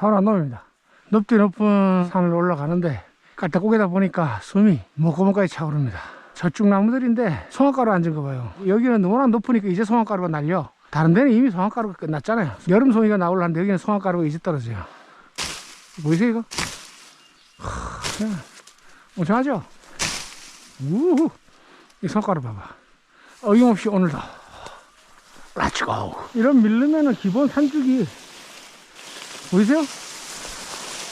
놈입니다. 높디 높은 산을 올라가는데 깔딱고개다 보니까 숨이 목구멍까지 차오릅니다. 저쪽 나무들인데 송화가루 앉은 거 봐요. 여기는 워낙 높으니까 이제 송화가루가 날려. 다른 데는 이미 송화가루가 끝났잖아요. 여름 송이가 나오려는데 여기는 송화가루가 이제 떨어져요. 보이세요 이거? 하, 엄청하죠? 우후 이 손가락 봐봐 어김없이 오늘도 렛츠고 이런 밀르면은 기본 산죽이 보이세요?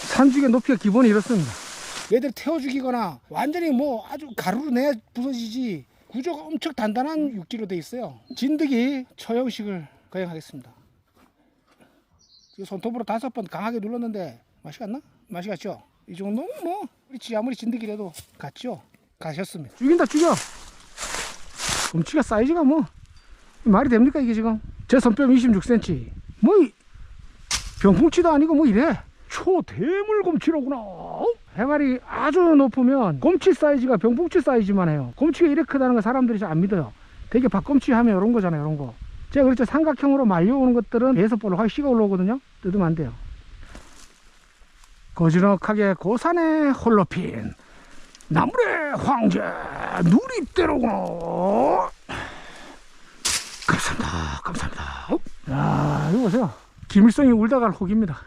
산죽의 높이가 기본이 이렇습니다 얘들 태워 죽이거나 완전히 뭐 아주 가루로 내야 부서지지 구조가 엄청 단단한 육지로 돼 있어요 진드기 처형식을 거행하겠습니다 이 손톱으로 다섯 번 강하게 눌렀는데 맛이 갔나? 맛이 갔죠? 이 정도면 뭐 그렇지 아무리 진드기라도 갔죠? 가셨습니다 죽인다 죽여 곰치가 사이즈가 뭐 말이 됩니까 이게 지금 제 손뼉 26cm 뭐 이- 병풍치도 아니고 뭐 이래. 초대물 곰치로구나. 해발이 아주 높으면 곰치 사이즈가 병풍치 사이즈만 해요. 곰치가 이렇게 크다는 거 사람들이 잘 안 믿어요. 되게 박곰치 하면 이런 거잖아요 이런 거. 제가 그랬죠. 삼각형으로 말려오는 것들은 배에서 볼로 확 씨가 올라오거든요. 뜯으면 안 돼요. 거지넉하게 고산에 홀로 핀. 나물의 황제. 누리대로구나. 감사합니다. 감사합니다. 어? 야 이거 보세요 김일성이 울다가 갈 혹입니다.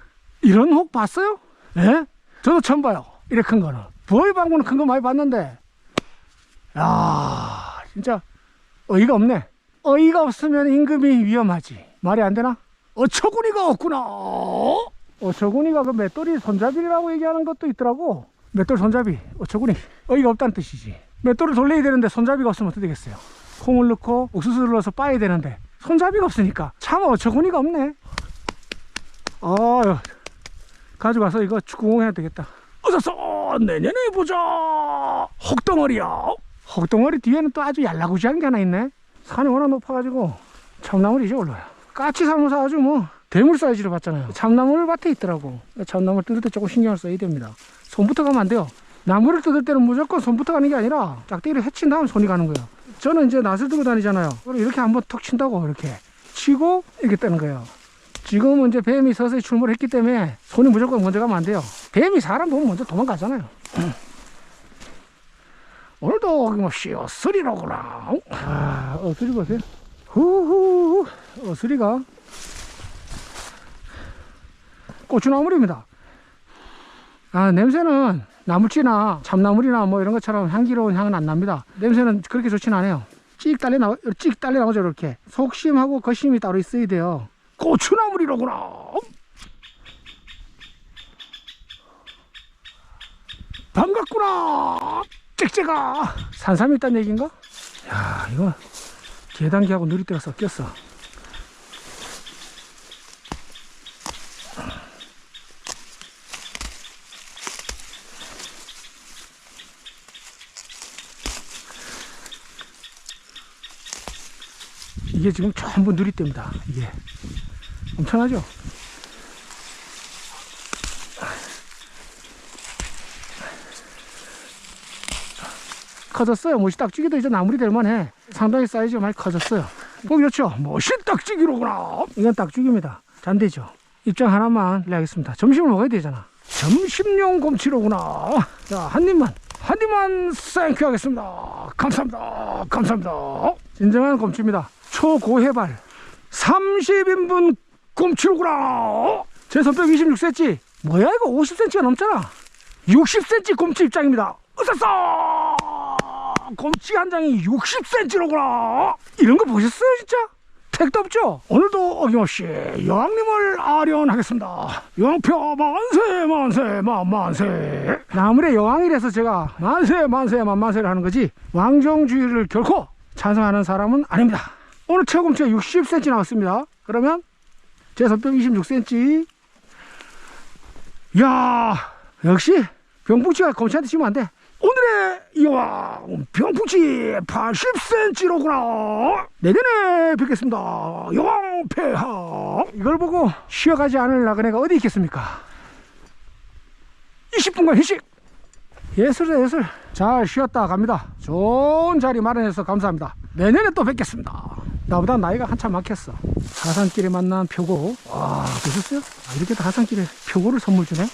이런 혹 봤어요? 예? 저도 처음 봐요. 이렇게 큰 거는. 부어의 방구는 큰 거 많이 봤는데. 야 진짜 어이가 없네. 어이가 없으면 임금이 위험하지. 말이 안 되나? 어처구니가 없구나. 어처구니가 그 맷돌이 손잡이라고 얘기하는 것도 있더라고. 맷돌 손잡이 어처구니. 어이가 없다는 뜻이지. 맷돌을 돌려야 되는데 손잡이가 없으면 어떻게 되겠어요? 콩을 넣고 옥수수를 넣어서 빠야 되는데 손잡이가 없으니까 참 어처구니가 없네 아유 가져가서 이거 축구공해야 되겠다. 어서서 내년에 보자. 혹덩어리야. 혹덩어리 뒤에는 또 아주 얄라구지한 게 하나 있네. 산이 워낙 높아가지고 참나물이 이제 올라요. 까치 사무사 아주 뭐 대물 사이즈로 봤잖아요. 참나물 밭에 있더라고. 참나물 뜯을 때 조금 신경을 써야 됩니다. 손부터 가면 안 돼요. 나무를 뜯을 때는 무조건 손부터 가는 게 아니라 짝대기를 해친 다음 손이 가는 거예요. 저는 이제 낫을 들고 다니잖아요. 그럼 이렇게 한번 턱 친다고 이렇게 치고 이렇게 뜨는 거예요 지금은 이제 뱀이 서서히 출몰했기 때문에 손이 무조건 먼저 가면 안 돼요. 뱀이 사람 보면 먼저 도망가잖아요. 오늘도 어김없이 어스리로구나. 아 어스리 보세요. 후후 어스리가 고추나물입니다. 아 냄새는 나물찌나 참나물이나 뭐 이런 것처럼 향기로운 향은 안 납니다. 냄새는 그렇게 좋진 않아요. 찍 딸려 나찍 딸려 나오죠 이렇게. 속심하고 겉심이 따로 있어야 돼요 고추나물이로구나. 반갑구나. 산삼이 있다는 얘기인가? 야 이거 계단기하고 누리대가 섞였어. 이게 지금 전부 누리대입니다 이게 엄청나죠? 커졌어요. 모시 딱지기도 이제 나물이 될 만해. 상당히 사이즈가 많이 커졌어요. 보기 좋죠? 모시 딱지기로구나. 이건 딱지기입니다. 잔디죠. 입장 하나만 내겠습니다. 점심을 먹어야 되잖아. 점심용 곰치로구나. 자, 한 입만. 한 입만 땡큐 하겠습니다. 감사합니다. 감사합니다. 진정한 곰치입니다. 초고해발. 30인분 곰치로구나. 제 손뼉 26cm. 뭐야 이거 50cm가 넘잖아. 60cm 곰치 입장입니다. 으쌰싸! 곰치 한 장이 60cm로구나. 이런 거 보셨어요, 진짜? 택도 없죠? 오늘도 어김없이 여왕님을 아련하겠습니다. 여왕표 만세, 만세, 만 만세. 나물의 여왕이라서 제가 만세, 만세, 만 만세를 하는 거지, 왕정주의를 결코 찬성하는 사람은 아닙니다. 오늘 최고곰치가 60cm 나왔습니다. 그러면 제 손뼉 26cm. 야 역시 병풍치가 곰치한테 치면 안 돼. 오늘의 여왕 병풍치 80cm로구나. 내년에 뵙겠습니다. 여왕 폐하. 이걸 보고 쉬어가지 않을 나그네가 어디 있겠습니까? 20분간 휴식. 예술이다 예술. 잘 쉬었다 갑니다. 좋은 자리 마련해서 감사합니다. 내년에 또 뵙겠습니다. 나보다 나이가 한참 많겠어. 하산길에 만난 표고. 와, 보셨어요? 아, 이렇게 다 하산길에 표고를 선물 주네.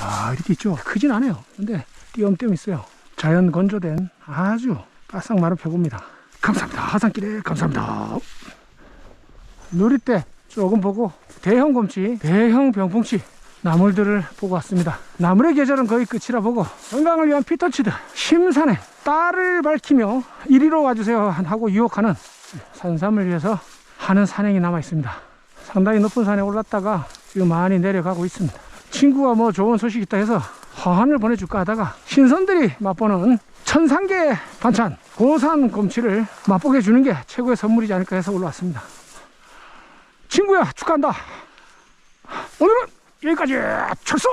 아, 이렇게 있죠. 크진 않아요. 근데 띄엄띄엄 있어요. 자연 건조된 아주 바싹 마른 표고입니다. 감사합니다. 하산길에 감사합니다. 누리때 조금 보고 대형 곰치, 대형 병풍치 나물들을 보고 왔습니다. 나물의 계절은 거의 끝이라 보고 건강을 위한 피톤치드 심산에 딸을 밝히며 이리로 와주세요 하고 유혹하는 산삼을 위해서 하는 산행이 남아 있습니다. 상당히 높은 산에 올랐다가 지금 많이 내려가고 있습니다. 친구가 뭐 좋은 소식 있다 해서 화환을 보내줄까 하다가 신선들이 맛보는 천상계 반찬 고산 곰치를 맛보게 해주는 게 최고의 선물이지 않을까 해서 올라왔습니다. 친구야 축하한다. 오늘은 여기까지 철수.